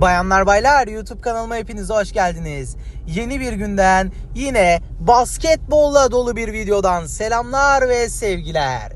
Bayanlar baylar YouTube kanalıma hepiniz hoş geldiniz. Yeni bir günden yine basketbolla dolu bir videodan selamlar ve sevgiler.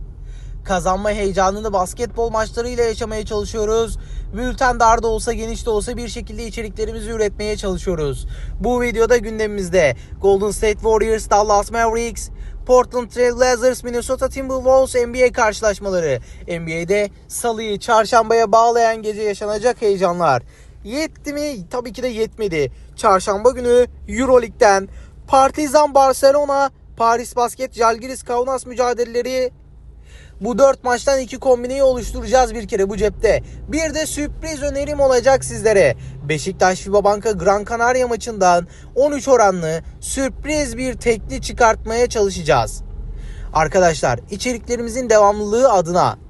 Kazanma heyecanını basketbol maçlarıyla yaşamaya çalışıyoruz. Bülten dar da olsa geniş de olsa bir şekilde içeriklerimizi üretmeye çalışıyoruz. Bu videoda gündemimizde Golden State Warriors, Dallas Mavericks, Portland Trail Blazers, Minnesota Timberwolves NBA karşılaşmaları. NBA'de salıyı çarşambaya bağlayan gece yaşanacak heyecanlar. Yetti mi? Tabii ki de yetmedi. Çarşamba günü Euroleague'den Partizan Barcelona, Paris Basket, Jalgiris Kaunas mücadeleleri bu dört maçtan iki kombineyi oluşturacağız bir kere bu cepte. Bir de sürpriz önerim olacak sizlere. Beşiktaş FIBA Banka Gran Canaria maçından 13 oranlı sürpriz bir tekli çıkartmaya çalışacağız. Arkadaşlar içeriklerimizin devamlılığı adına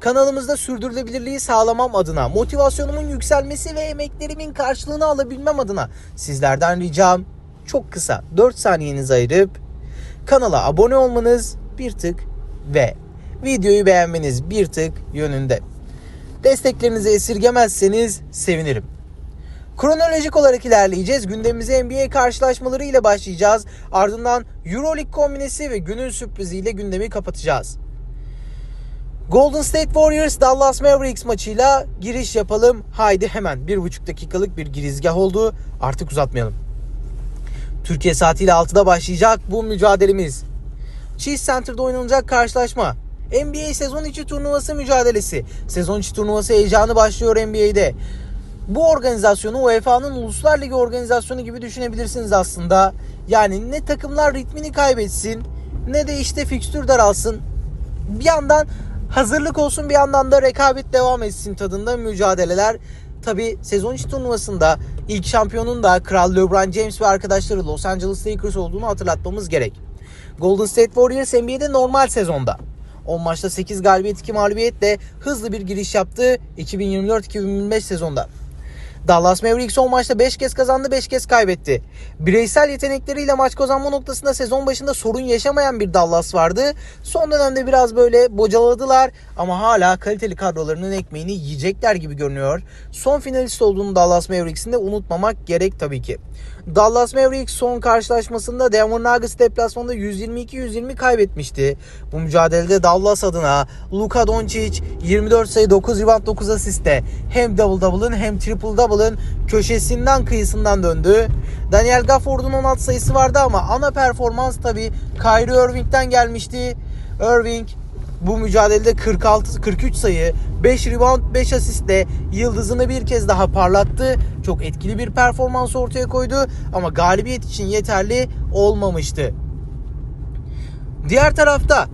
kanalımızda sürdürülebilirliği sağlamam adına, motivasyonumun yükselmesi ve emeklerimin karşılığını alabilmem adına sizlerden ricam çok kısa 4 saniyenizi ayırıp kanala abone olmanız bir tık ve videoyu beğenmeniz bir tık yönünde. Desteklerinizi esirgemezseniz sevinirim. Kronolojik olarak ilerleyeceğiz. Gündemimize NBA karşılaşmaları ile başlayacağız. Ardından Euroleague kombinesi ve günün sürpriziyle gündemi kapatacağız. Golden State Warriors Dallas Mavericks maçıyla giriş yapalım. Haydi hemen bir buçuk dakikalık bir girizgah oldu. Artık uzatmayalım. Türkiye saatiyle 6'da başlayacak bu mücadelemiz. Chase Center'da oynanacak karşılaşma. NBA sezon içi turnuvası mücadelesi. Sezon içi turnuvası heyecanı başlıyor NBA'de. Bu organizasyonu UEFA'nın Uluslar Ligi organizasyonu gibi düşünebilirsiniz aslında. Yani ne takımlar ritmini kaybetsin ne de işte fikstür daralsın. Bir yandan hazırlık olsun bir yandan da rekabet devam etsin tadında mücadeleler. Tabi sezon içi turnuvasında ilk şampiyonun da Kral LeBron James ve arkadaşları Los Angeles Lakers olduğunu hatırlatmamız gerek. Golden State Warriors NBA'de normal sezonda 10 maçta 8 galibiyet 2 mağlubiyetle hızlı bir giriş yaptı 2024-2025 sezonda. Dallas Mavericks 10 maçta 5 kez kazandı 5 kez kaybetti. Bireysel yetenekleriyle maç kazanma noktasında sezon başında sorun yaşamayan bir Dallas vardı. Son dönemde biraz böyle bocaladılar ama hala kaliteli kadrolarının ekmeğini yiyecekler gibi görünüyor. Son finalist olduğunu Dallas Mavericks'in de unutmamak gerek tabii ki. Dallas Mavericks son karşılaşmasında Denver Nuggets deplasmanında 122-120 kaybetmişti. Bu mücadelede Dallas adına Luka Doncic 24 sayı 9 rebound 9 asiste hem double double'ın hem triple double'ın köşesinden kıyısından döndü. Daniel Gafford'un 16 sayısı vardı ama ana performans tabi Kyrie Irving'den gelmişti. Irving bu mücadelede 46 43 sayı, 5 rebound, 5 asistle yıldızını bir kez daha parlattı. Çok etkili bir performans ortaya koydu ama galibiyet için yeterli olmamıştı. Diğer tarafta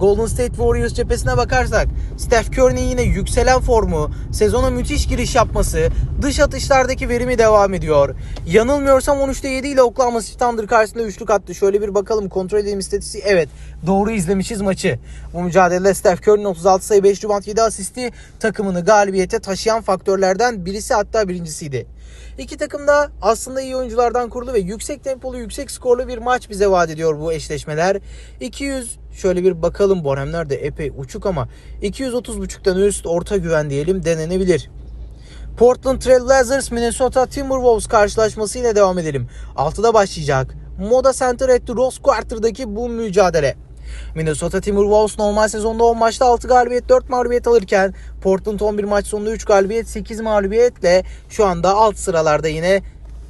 Golden State Warriors cephesine bakarsak Steph Curry'nin yine yükselen formu, sezona müthiş giriş yapması, dış atışlardaki verimi devam ediyor. Yanılmıyorsam 13'te 7 ile Oklahoma City Thunder karşısında üçlük attı. Şöyle bir bakalım kontrol edelim istatistiği. Evet doğru izlemişiz maçı. Bu mücadelede Steph Curry'nin 36 sayı 5 rebound 7 asisti takımını galibiyete taşıyan faktörlerden birisi hatta birincisiydi. İki takım da aslında iyi oyunculardan kurulu ve yüksek tempolu, yüksek skorlu bir maç bize vaat ediyor bu eşleşmeler. 200 şöyle bir bakalım Borhemler de epey uçuk ama 230.5'tan üst orta güven diyelim denenebilir. Portland Trail Blazers Minnesota Timberwolves karşılaşması ile devam edelim. 6'da başlayacak. Moda Center at Rose Quarter'daki bu mücadele. Minnesota Timberwolves normal sezonda 10 maçta 6 galibiyet 4 mağlubiyet alırken Portland 11 maç sonunda 3 galibiyet 8 mağlubiyetle şu anda alt sıralarda yine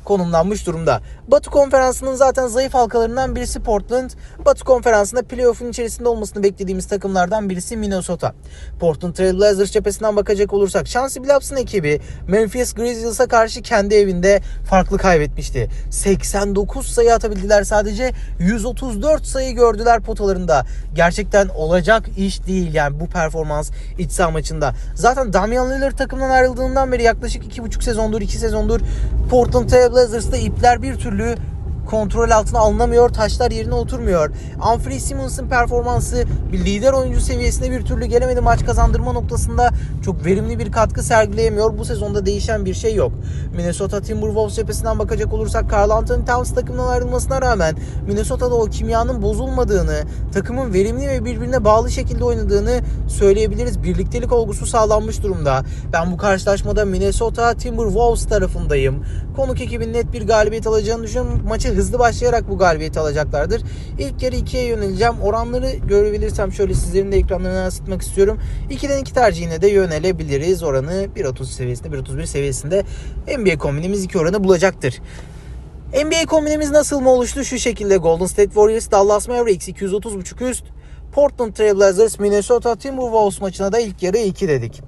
konumlanmış durumda. Batı konferansının zaten zayıf halkalarından birisi Portland. Batı konferansında playoff'un içerisinde olmasını beklediğimiz takımlardan birisi Minnesota. Portland Trail Blazers cephesinden bakacak olursak Chauncey Billups'ın ekibi Memphis Grizzlies'a karşı kendi evinde farklı kaybetmişti. 89 sayı atabildiler sadece 134 sayı gördüler potalarında. Gerçekten olacak iş değil yani bu performans iç saha maçında. Zaten Damian Lillard takımdan ayrıldığından beri yaklaşık 2,5 sezondur 2 sezondur Portland Trail Blazers'ta ipler bir türlü kontrol altına alınamıyor. Taşlar yerine oturmuyor. Humphrey Simmons'ın performansı lider oyuncu seviyesine bir türlü gelemedi. Maç kazandırma noktasında çok verimli bir katkı sergileyemiyor. Bu sezonda değişen bir şey yok. Minnesota Timberwolves cephesinden bakacak olursak Karl Anthony Towns takımdan ayrılmasına rağmen Minnesota'da o kimyanın bozulmadığını, takımın verimli ve birbirine bağlı şekilde oynadığını söyleyebiliriz. Birliktelik olgusu sağlanmış durumda. Ben bu karşılaşmada Minnesota Timberwolves tarafındayım. Konuk ekibin net bir galibiyet alacağını düşünüyorum. Maçı hızlı başlayarak bu galibiyeti alacaklardır. İlk yarı ikiye yöneleceğim. Oranları görebilirsem şöyle sizlerin de ekranlarına yansıtmak istiyorum. 2'den 2 tercihine de yönelebiliriz. Oranı 1.30 seviyesinde, 1.31 seviyesinde NBA kombinimiz 2 oranı bulacaktır. NBA kombinimiz nasıl mı oluştu? Şu şekilde Golden State Warriors, Dallas Mavericks 230.5 üst, Portland Trail Blazers, Minnesota Timberwolves maçına da ilk yarı 2 dedik.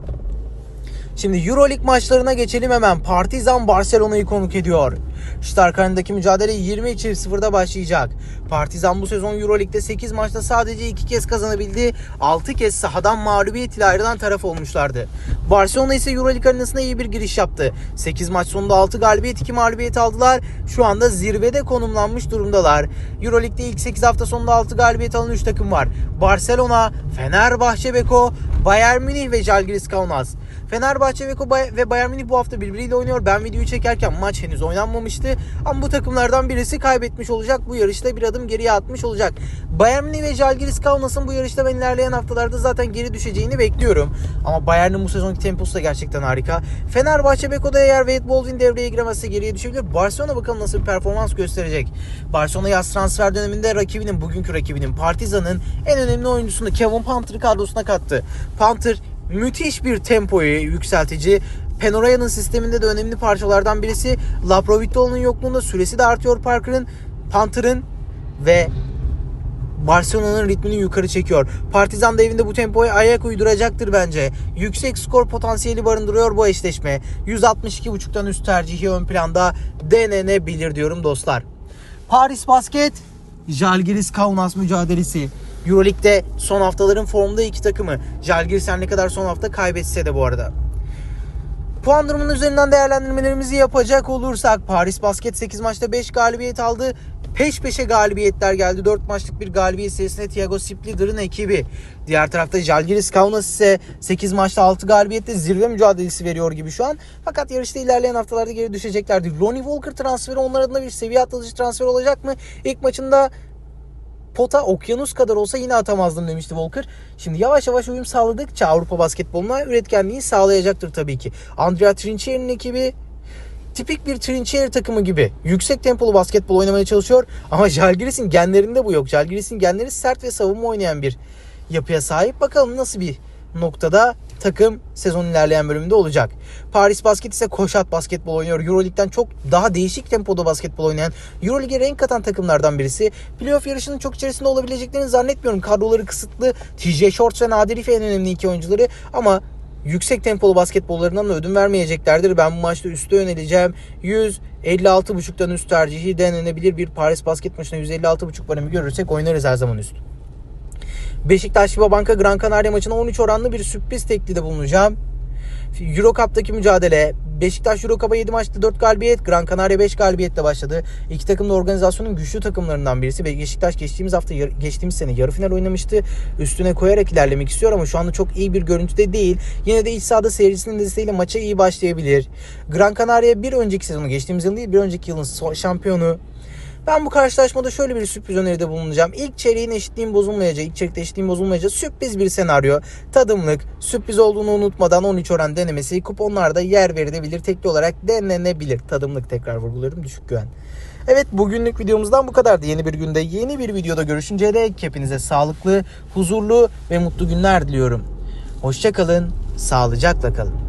Şimdi Euroleague maçlarına geçelim hemen. Partizan Barcelona'yı konuk ediyor. Starkhan'daki mücadele 20-0'da başlayacak. Partizan bu sezon Euroleague'de 8 maçta sadece 2 kez kazanabildi. 6 kez sahadan mağlubiyet ile ayrılan taraf olmuşlardı. Barcelona ise Euroleague arenasına iyi bir giriş yaptı. 8 maç sonunda 6 galibiyet 2 mağlubiyet aldılar. Şu anda zirvede konumlanmış durumdalar. Euroleague'de ilk 8 hafta sonunda 6 galibiyet alan 3 takım var. Barcelona, Fenerbahçe Beko, Bayern Münih ve Žalgiris Kaunas. Fenerbahçe Bay- ve Bayern Münih bu hafta birbiriyle oynuyor. Ben videoyu çekerken maç henüz oynanmamıştı. Ama bu takımlardan birisi kaybetmiş olacak. Bu yarışta bir adım geriye atmış olacak. Bayern Münih ve Žalgiris Kaunas'ın bu yarışta ben ilerleyen haftalarda zaten geri düşeceğini bekliyorum. Ama Bayern'in bu sezonki temposu da gerçekten harika. Fenerbahçe Beko'da eğer Wade Baldwin devreye giremezse geriye düşebilir. Barcelona bakalım nasıl bir performans gösterecek. Barcelona yaz transfer döneminde rakibinin, bugünkü rakibinin Partizan'ın en önemli oyuncusunu Kevin Panther'ı kadrosuna kattı. Panther müthiş bir tempoyu yükseltici. Penoraya'nın sisteminde de önemli parçalardan birisi. Laprovitto'nun yokluğunda süresi de artıyor Parker'ın, Panther'ın ve Barcelona'nın ritmini yukarı çekiyor. Partizan da evinde bu tempoya ayak uyduracaktır bence. Yüksek skor potansiyeli barındırıyor bu eşleşme. 162.5'tan üst tercihi ön planda denenebilir diyorum dostlar. Paris Basket, Jalgiris Kaunas mücadelesi. Euroleague'de son haftaların formda iki takımı. Jalgiris her ne kadar son hafta kaybetse de bu arada. Puan durumunun üzerinden değerlendirmelerimizi yapacak olursak Paris Basket 8 maçta 5 galibiyet aldı. Peş peşe galibiyetler geldi. 4 maçlık bir galibiyet serisinde Thiago Splittter'ın ekibi. Diğer tarafta Žalgiris Kaunas ise 8 maçta 6 galibiyette zirve mücadelesi veriyor gibi şu an. Fakat yarışta ilerleyen haftalarda geri düşeceklerdi. Lonnie Walker transferi onlar adına bir seviye atlatıcı transfer olacak mı? İlk maçında pota okyanus kadar olsa yine atamazdım demişti Walker. Şimdi yavaş yavaş uyum sağladıkça Avrupa basketboluna üretkenliği sağlayacaktır tabii ki. Andrea Trinchier'in ekibi tipik bir Trinchier takımı gibi yüksek tempolu basketbol oynamaya çalışıyor ama Žalgiris'in genlerinde bu yok. Žalgiris'in genleri sert ve savunma oynayan bir yapıya sahip. Bakalım nasıl bir noktada takım sezon ilerleyen bölümünde olacak. Paris Basket ise koşat basketbol oynuyor. Euroleague'den çok daha değişik tempoda basketbol oynayan, Euroleague'e renk katan takımlardan birisi. Playoff yarışının çok içerisinde olabileceklerini zannetmiyorum. Kadroları kısıtlı. TJ Shorts ve Nadir İfe en önemli iki oyuncuları ama yüksek tempolu basketbollarından da ödün vermeyeceklerdir. Ben bu maçta üste yöneleceğim. 156.5'tan üst tercihi denenebilir bir Paris basket maçına 156.5 baremi görürsek oynarız her zaman üst. Beşiktaş Banka Gran Canaria maçına 13 oranlı bir sürpriz teklide bulunacağım. Euro Cup'taki mücadele Beşiktaş Euro Cup'a 7 maçta 4 galibiyet, Gran Canaria 5 galibiyetle başladı. İki takım da organizasyonun güçlü takımlarından birisi Beşiktaş geçtiğimiz hafta geçtiğimiz sene yarı final oynamıştı. Üstüne koyarak ilerlemek istiyor ama şu anda çok iyi bir görüntüde değil. Yine de iç sahada seyircisinin desteğiyle maça iyi başlayabilir. Gran Canaria bir önceki sezonu geçtiğimiz yıl değil bir önceki yılın şampiyonu. Ben bu karşılaşmada şöyle bir sürpriz öneride bulunacağım. İlk çeyreğin eşitliğin bozulmayacağı, ilk çeyrekte eşitliğin bozulmayacağı sürpriz bir senaryo. Tadımlık, sürpriz olduğunu unutmadan 13 oran denemesi kuponlarda yer verilebilir. Tekli olarak denenebilir. Tadımlık tekrar vurguluyorum düşük güven. Evet bugünlük videomuzdan bu kadardı. Yeni bir günde yeni bir videoda görüşünceye dek hepinize sağlıklı, huzurlu ve mutlu günler diliyorum. Hoşçakalın, sağlıcakla kalın.